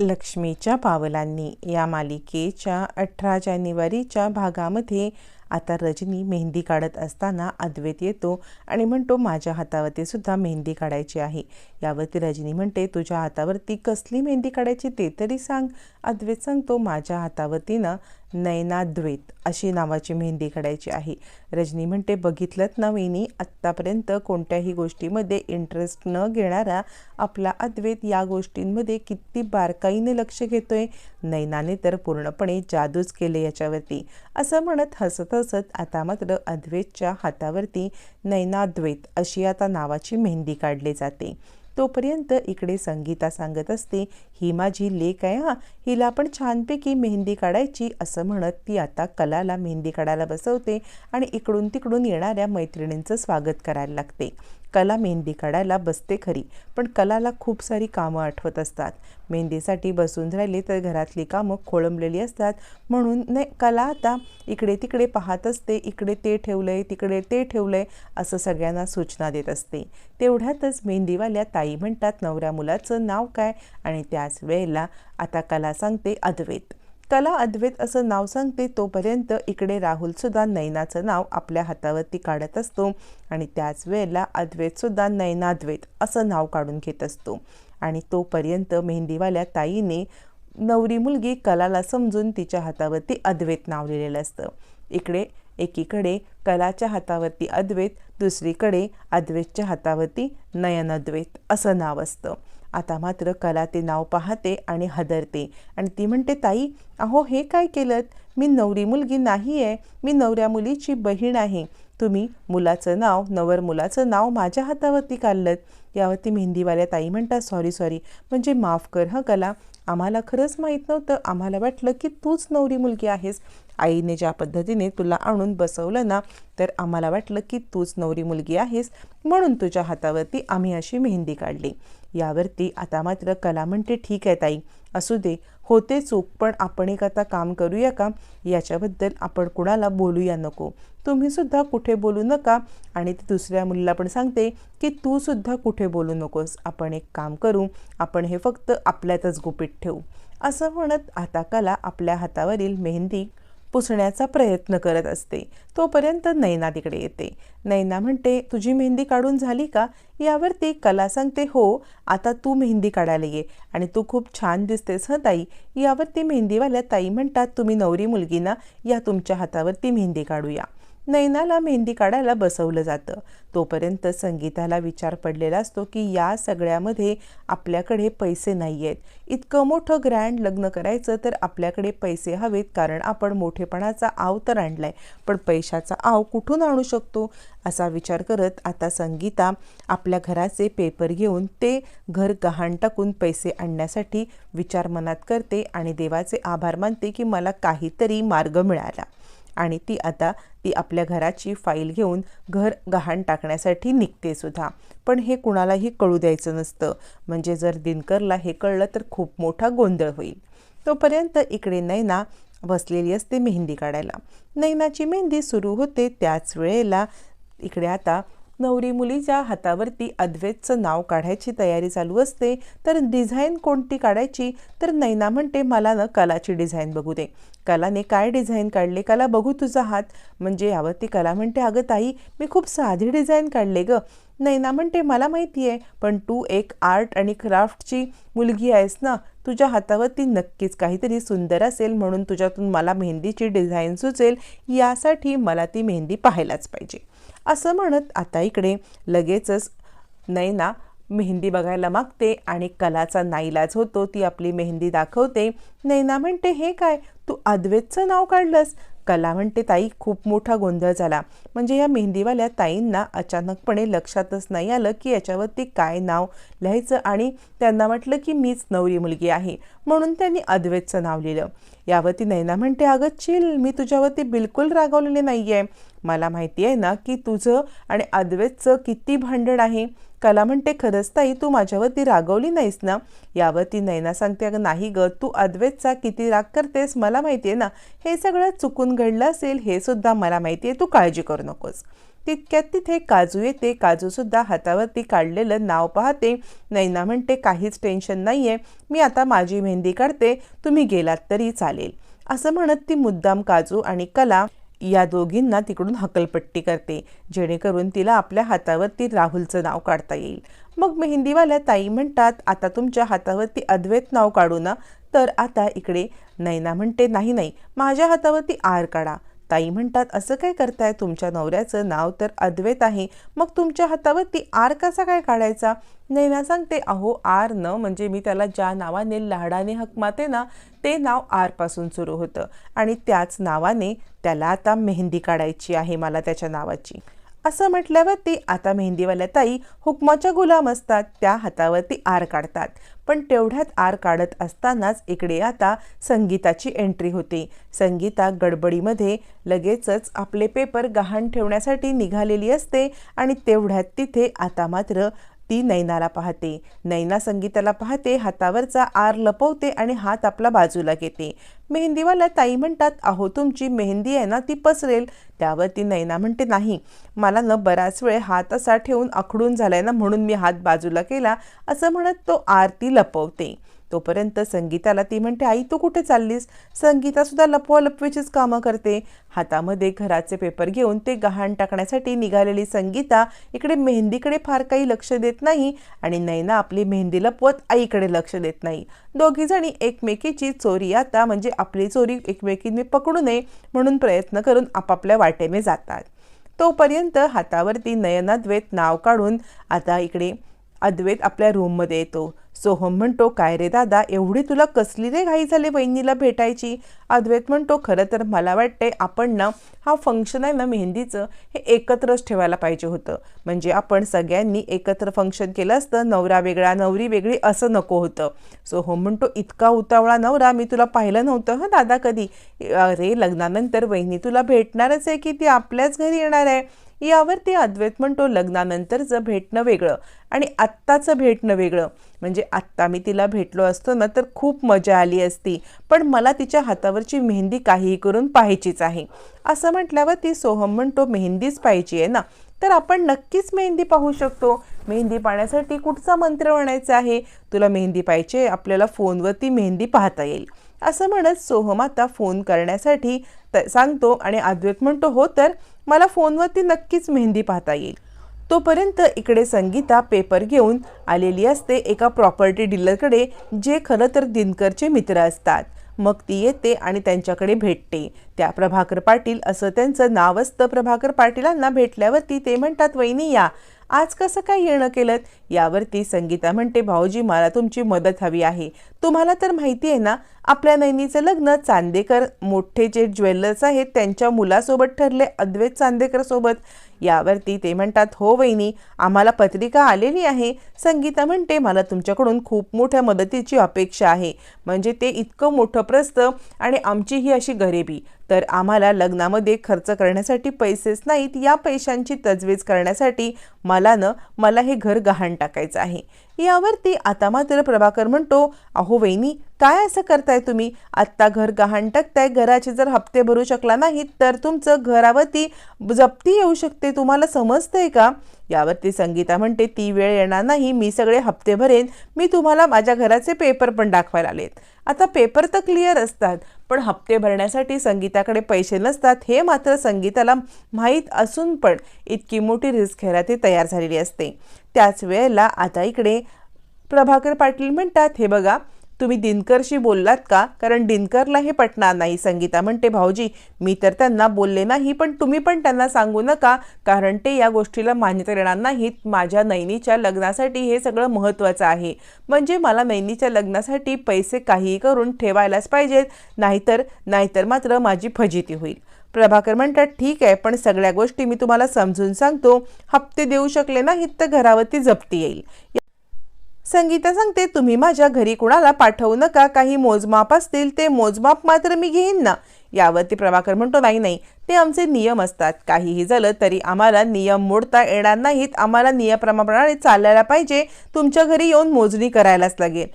लक्ष्मीच्या पावलांनी या मालिकेच्या अठरा जानेवारीच्या भागामध्ये आता रजनी मेहंदी काढत असताना अद्वैत येतो आणि म्हणतो माझ्या हातावरती सुद्धा मेहंदी काढायची आहे. यावरती रजनी म्हणते तुझ्या हातावरती कसली मेहंदी काढायची ते तरी सांग. अद्वैत सांगतो माझ्या हातावरती ना नयनाद्वैत अशी नावाची मेहंदी काढायची आहे. रजनी म्हणते बघितलंत ना वेनी आत्तापर्यंत कोणत्याही गोष्टीमध्ये इंटरेस्ट न घेणारा आपला अद्वैत या गोष्टींमध्ये किती बारकाईने लक्ष घेतोय. नैनाने तर पूर्णपणे जादूच केले याच्यावरती. असं म्हणत हसत हसत आता मात्र अद्वैतच्या हातावरती नैनाद्वैत अशी आता नावाची मेहंदी काढली जाते. तोपर्यंत इकडे संगीता सांगत असते ही माझी लेक आहे हा हिला पण छानपैकी मेहंदी काढायची असं म्हणत ती आता कलाला मेहंदी काढायला बसवते आणि इकडून तिकडून येणाऱ्या मैत्रिणींचं स्वागत करायला लागते. कला मेहंदी काढायला बसते खरी पण कलाला खूप सारी कामं आठवत असतात. मेहंदीसाठी बसून राहिले तर घरातली कामं खोळंबलेली असतात. म्हणून नाही कला आता इकडे तिकडे पाहत असते इकडे ते ठेवलं आहे तिकडे ते ठेवलं आहे असं सगळ्यांना सूचना देत असते. तेवढ्यातच मेहंदीवाल्या ताई म्हणतात नवऱ्या मुलाचं नाव काय? आणि त्याच वेळेला आता कला सांगते अद्वैत. कला अद्वैत असं नाव सांगते तोपर्यंत इकडे राहुलसुद्धा नैनाचं नाव आपल्या हातावरती काढत असतो आणि त्याच वेळेला अद्वैतसुद्धा नैनाद्वैत असं नाव काढून घेत असतो. आणि तोपर्यंत मेहंदीवाल्या ताईने नवरी मुलगी कलाला समजून तिच्या हातावरती अद्वैत नाव लिहिलेलं असतं. इकडे एकीकडे कलाच्या हातावरती अद्वैत दुसरीकडे अद्वैतच्या हातावरती नयनद्वैत असं नाव असतं. आता मात्र कला ते नाव पाहते आणि हदरते. आणि ती म्हणते ताई अहो हे काय केलं मी नवरी मुलगी नाही आहे मी नवऱ्या मुलीची बहीण आहे. तुम्ही मुलाचं नाव नवर मुलाचं नाव माझ्या हातावरती काढलं यावरती मेहंदीवाल्या ताई म्हणतात सॉरी सॉरी. म्हणजे माफ कर हं कला. आम्हाला खरंच माहीत नव्हतं. आम्हाला वाटलं की तूच नवरी मुलगी आहेस. आईने ज्या पद्धतीने तुला आणून बसवलं ना तर आम्हाला वाटलं की तूच नवरी मुलगी आहेस म्हणून तुझ्या हातावरती आम्ही अशी मेहंदी काढली. यावरती आता मात्र कला म्हणते ठीक आहे ताई असू दे होते चूक पण आपण एक आता काम करूया का? याच्याबद्दल आपण कुणाला बोलूया नको. तुम्हीसुद्धा कुठे बोलू नका. आणि ती दुसऱ्या मुलीला पण सांगते की तूसुद्धा कुठे बोलू नकोस आपण एक काम करू आपण हे फक्त आपल्यातच गुपित ठेवू. असं म्हणत आता कला आपल्या हातावरील मेहंदी पुसण्याचा प्रयत्न करत असते. तोपर्यंत नैना तिकडे येते. नैना म्हणते तुझी मेहंदी काढून झाली का? यावरती कला सांगते हो आता तू मेहंदी काढायला ये. आणि तू खूप छान दिसतेस हं ताई. यावरती मेहंदीवाल्या ताई म्हणतात तुम्ही नवरी मुलगी ना या तुमच्या हातावरती मेहंदी काढूया. नैनाला मेहंदी काढायला बसवलं जातं. तोपर्यंत संगीताला विचार पडलेला असतो की या सगळ्यामध्ये आपल्याकडे पैसे नाही आहेत इतकं मोठं ग्रँड लग्न करायचं तर आपल्याकडे पैसे हवेत कारण आपण मोठेपणाचा आव तर आणला आहे पण पैशाचा आव कुठून आणू शकतो? असा विचार करत आता संगीता आपल्या घराचे पेपर घेऊन ते घर गहाण टाकून पैसे आणण्यासाठी विचार मनात करते आणि देवाचे आभार मानते की मला काहीतरी मार्ग मिळाला. आणि ती आता ती आपल्या घराची फाईल घेऊन घर गहाण टाकण्यासाठी निघते सुद्धा. पण हे कुणालाही कळू द्यायचं नसतं. म्हणजे जर दिनकरला हे कळलं तर खूप मोठा गोंधळ होईल. तोपर्यंत इकडे नैना बसलेली असते मेहंदी काढायला. नैनाची मेहंदी सुरू होते त्याच वेळेला इकडे आता नवरी मुलीच्या हातावरती अद्वैतचं नाव काढायची तयारी चालू असते. तर डिझाईन कोणती काढायची? तर नैना म्हणते मला ना कलाची डिझाईन बघू दे. कलाने काय डिझाईन काढले? कला बघू तुझा हात. म्हणजे यावरती कला म्हणते अगं ताई मी खूप साधी डिझाईन काढले गं. ना म्हणते मला माहिती आहे पण तू एक आर्ट आणि क्राफ्टची मुलगी आहेस ना तुझ्या हातावर ती नक्कीच काहीतरी सुंदर असेल म्हणून तुझ्यातून मला मेहंदीची डिझाईन सुचेल यासाठी मला ती मेहंदी पाहायलाच पाहिजे. असं म्हणत आता इकडे लगेचच नैना मेहंदी बघायला मागते आणि कलाचा नाईलाज होतो ती आपली मेहंदी दाखवते. नैना म्हणते हे काय? तू अद्वैतचं नाव काढलंस? कला म्हणते ताई खूप मोठा गोंधळ झाला. म्हणजे या मेहंदीवाल्या ताईंना अचानकपणे लक्षातच नाही आलं की याच्यावरती काय नाव लिहायचं आणि त्यांना वाटलं की मीच नवरी मुलगी आहे. म्हणून त्यांनी अद्वैतचं नाव लिहिलं. यावरती नैना म्हणते अगं चिल मी तुझ्यावरती बिलकुल रागवलेले नाही आहे मला माहिती आहे ना की तुझं आणि अद्वैतचं किती भांडण आहे. कला म्हणते खरंच ताई तू माझ्यावरती रागवली नाहीस ना? यावरती नैना सांगते अगं नाही ग तू अद्वैतचा किती राग करतेस? मला माहिती आहे ना हे सगळं चुकून घडलं असेल हे सुद्धा मला माहिती आहे. तू काळजी करू नकोस. तितक्यात तिथे काजू येते. काजूसुद्धा हातावरती काढलेलं नाव पाहते. नैना म्हणते काहीच टेन्शन नाही आहे मी आता माझी मेहंदी काढते. तुम्ही गेलात तरी चालेल. असं म्हणत ती मुद्दाम काजू आणि कला या दोघींना तिकडून हकलपट्टी करते जेणेकरून तिला आपल्या हातावरती राहुलचं नाव काढता येईल. मग मेहंदीवाल्या ताई म्हणतात आता तुमच्या हातावरती अद्वैत नाव काढू ना? तर आता इकडे. नैना म्हणते नाही नाही. माझ्या हातावरती आर काढा. ताई म्हणतात असं काय करताय? तुमच्या नवऱ्याचं नाव तर अद्वैत आहे. मग तुमच्या हातावर ती आर कसा काय काढायचा? नैना सांगते अहो आर न म्हणजे मी त्याला ज्या नावाने लाडाने हक माते ना ते नाव आरपासून सुरू होतं. आणि त्याच नावाने त्याला आता मेहंदी काढायची आहे मला त्याच्या नावाची. असं म्हटल्यावरती आता मेहंदीवाल्या ताई हुकमाच्या गुलाम असतात त्या हातावरती आर काढतात. पण तेवढ्यात आर काढत असतानाच इकडे आता संगीताची एंट्री होते. संगीता गडबडीमध्ये लगेचच आपले पेपर गहाण ठेवण्यासाठी निघालेली असते आणि तेवढ्यात तिथे आता मात्र ती नैनाला पाहते. नैना संगीताला पाहते हातावरचा आर लपवते आणि हात आपला बाजूला घेते. मेहंदीवाला ताई म्हणतात अहो तुमची मेहंदी आहे ना ती पसरेल. त्यावर ती नैना म्हणते नाही मला न बराच वेळ हात असा ठेवून आखडून झालाय ना म्हणून मी हात बाजूला केला. असं म्हणत तो आरती लपवते. तोपर्यंत संगीताला ती म्हणते आई तू कुठे चाललीस? संगीतासुद्धा लपवालपवीचीच कामं करते. हातामध्ये घराचे पेपर घेऊन ते गहाण टाकण्यासाठी निघालेली संगीता इकडे मेहंदीकडे फार काही लक्ष देत नाही आणि नैना आपली मेहंदी लपवत आईकडे लक्ष देत नाही. दोघीजणी एकमेकीची चोरी आता म्हणजे आपली चोरी एकमेकींनी पकडू नये म्हणून प्रयत्न करून आपापल्या वाटेने जातात. तोपर्यंत हातावरती नयनाद्वेत नाव काढून आता इकडे अद्वैत आपल्या रूममध्ये येतो. सोहम म्हणतो काय रे दादा एवढी तुला कसली रे घाई झाली वहिनीला भेटायची? अद्वैत म्हणतो खरं तर मला वाटते आपण ना हा फंक्शन आहे ना मेहंदीचं हे एकत्रच ठेवायला पाहिजे होतं. म्हणजे आपण सगळ्यांनी एकत्र फंक्शन केलं असतं नवरा वेगळा नवरी वेगळी असं नको होतं. सोहम म्हणतो इतका उतावळा नवरा मी तुला पाहिलं नव्हतं हं दादा कधी? अरे लग्नानंतर वहिनी तुला भेटणारच आहे की ती आपल्याच घरी येणार आहे? यावरती अद्वैत म्हणतो लग्नानंतरचं भेटणं वेगळं आणि आत्ताचं भेटणं वेगळं. म्हणजे आत्ता मी तिला भेटलो असतो ना तर खूप मजा आली असती. पण मला तिच्या हातावरची मेहंदी काहीही करून पाहायचीच आहे. असं म्हटल्यावर ती सोहम म्हणतो मेहंदीच पाहिजे आहे ना? तर आपण नक्कीच मेहंदी पाहू शकतो. मेहंदी पाहण्यासाठी कुठचा मंत्र म्हणायचा आहे? तुला मेहंदी पाहिजे आपल्याला फोनवरती मेहंदी पाहता येईल. असं म्हणत सोहम आता फोन करण्यासाठी त सांगतो आणि अद्वैत म्हणतो हो तर मला फोनवरती नक्कीच मेहंदी पाहता येईल. तोपर्यंत इकडे संगीता पेपर घेऊन आलेली असते एका प्रॉपर्टी डीलरकडे जे खरं तर दिनकरचे मित्र असतात. मग ती येते आणि त्यांच्याकडे भेटते. त्या प्रभाकर पाटील असं त्यांचं नाव असतं प्रभाकर पाटीलांना भेटल्यावरती ते म्हणतात वहिनी या. आज कसं काय येणं केलं? यावरती संगीता म्हणते भाऊजी मला तुमची मदत हवी आहे. तुम्हाला तर माहिती आहे ना आपल्या नैनीचं लग्न चांदेकर मोठे जे ज्वेलर्स आहेत त्यांच्या मुलासोबत ठरले अद्वैत चांदेकर सोबत. यावरती ते म्हणतात हो वहिनी आम्हाला पत्रिका आलेली आहे. संगीता म्हणते मला तुमच्याकडून खूप मोठ्या मदतीची अपेक्षा आहे. म्हणजे ते इतकं मोठं प्रस्त आणि आमची ही अशी गरिबी. तर आम्हाला लग्नामध्ये खर्च करण्यासाठी पैसेच नाहीत. या पैशांची तजवीज करण्यासाठी मला न मला हे घर गहाण टाकायचं आहे. यावरती आता मात्र प्रभाकर म्हणतो अहो वहिनी काय असं करताय तुम्ही? आत्ता घर गहाण टाकताय घराचे जर हप्ते भरू शकला नाहीत तर तुमचं घरावरती जप्ती येऊ शकते तुम्हाला समजतंय का? यावरती संगीता म्हणते ती वेळ येणार नाही मी सगळे हप्ते भरेन मी तुम्हाला माझ्या घराचे पेपर पण दाखवायला आलेत. आता पेपर तर क्लिअर असतात पण हप्ते भरण्यासाठी संगीताकडे पैसे नसतात हे मात्र संगीताला माहीत असून पण इतकी मोठी रिस्क घ्यायला ती तयार झालेली असते. त्याच वेळेला आता इकडे प्रभाकर पाटील म्हणतात हे बघा तुम्ही दिनकरशी बोललात का? कारण दिनकरला हे पटणार नाही. संगीता म्हणते भाऊजी मी तर त्यांना बोलले नाही पण तुम्ही पण त्यांना सांगू नका कारण ते या गोष्टीला मान्यता देणार नाहीत. माझ्या नैनीच्या लग्नासाठी हे सगळं महत्त्वाचं आहे. म्हणजे मला नैनीच्या लग्नासाठी पैसे काहीही करून ठेवायलाच पाहिजेत नाहीतर नाहीतर मात्र माझी फजिती होईल. प्रभाकर म्हणतात ठीक आहे पण सगळ्या गोष्टी मी तुम्हाला समजून सांगतो. हप्ते देऊ शकले नाहीत तर घरावरती जप्ती येईल. संगीता सांगते तुम्ही माझ्या घरी कुणाला पाठवू नका. काही मोजमाप असतील ते मोजमाप मात्र मी घेईन ना. यावरती प्रभाकर म्हणतो नाही नाही. ते आमचे नियम असतात. काहीही झालं तरी आम्हाला नियम मोडता येणार नाहीत. आम्हाला नियमाप्रमाणे चालायला पाहिजे. तुमच्या घरी येऊन मोजणी करायलाच लागेल.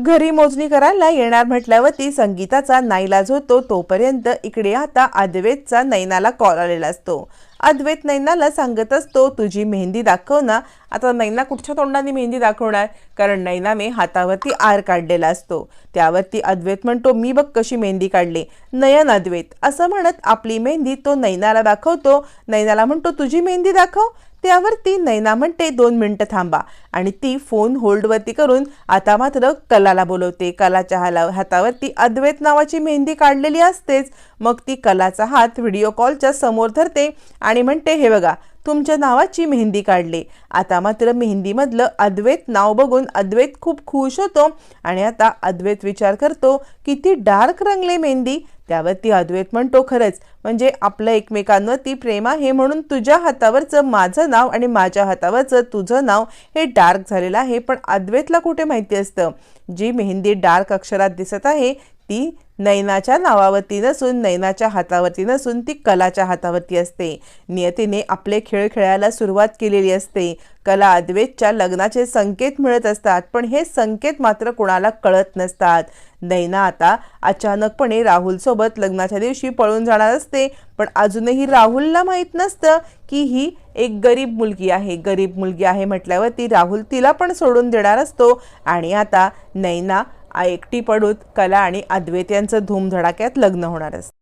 घरी मोजणी करायला येणार म्हटल्यावरती संगीताचा नाईलाज होतो. तोपर्यंत इकडे आता अद्वैतचा नैनाला कॉल आलेला असतो. अद्वैत नैनाला सांगत असतो तुझी मेहंदी दाखव ना. आता नैना कुठच्या तोंडाने मेहंदी दाखवणार? कारण नैनाने हातावरती आर काढलेला असतो. त्यावरती अद्वैत म्हणतो मी बघ कशी मेहंदी काढली. नयन अद्वैत. असं म्हणत आपली मेहंदी तो नैनाला दाखवतो. नैनाला म्हणतो तुझी मेहंदी दाखव. त्यावरती नैना म्हणते दोन मिनटं थांबा. आणि ती फोन होल्डवरती करून आता मात्र कलाला बोलवते. कलाच्या हाला हातावरती अद्वैत नावाची मेहंदी काढलेली असतेच. मग ती कलाचा हात व्हिडिओ कॉलच्या समोर धरते आणि म्हणते हे बघा तुमच्या नावाची मेहंदी काढली. आता मात्र मेहंदीमधलं अद्वैत नाव बघून अद्वैत खूप खुश होतो आणि आता अद्वैत विचार करतो किती डार्क रंगले मेहंदी. त्यावरती अद्वैत म्हणतो खरंच. म्हणजे आपलं एकमेकांवर ती प्रेम आहे म्हणून तुझ्या हातावरचं माझं नाव आणि माझ्या हातावरचं तुझं नाव हे डार्क झालेलं आहे. पण अद्वैतला कुठे माहिती असतं? जी मेहंदी डार्क अक्षरात दिसत आहे ती नैनाच्या नावावरती नसून नैनाच्या हातावरती नसून ती कलाच्या हातावरती असते. नियतीने आपले खेळ खेळायला सुरुवात केलेली असते. कला अद्वेतच्या लग्नाचे संकेत मिळत असतात पण हे संकेत मात्र कोणाला कळत नसतात. नैना आता अचानकपणे राहुलसोबत लग्नाच्या दिवशी पळून जाणार असते पण अजूनही राहुलला माहीत नसतं की ही एक गरीब मुलगी आहे. गरीब मुलगी आहे म्हटल्यावरती राहुल तिला पण सोडून देणार असतो. आणि आता नैना एकटी पडूत कला आणि अद्वैत यांचं धूमधडाक्यात लग्न होणार असतं.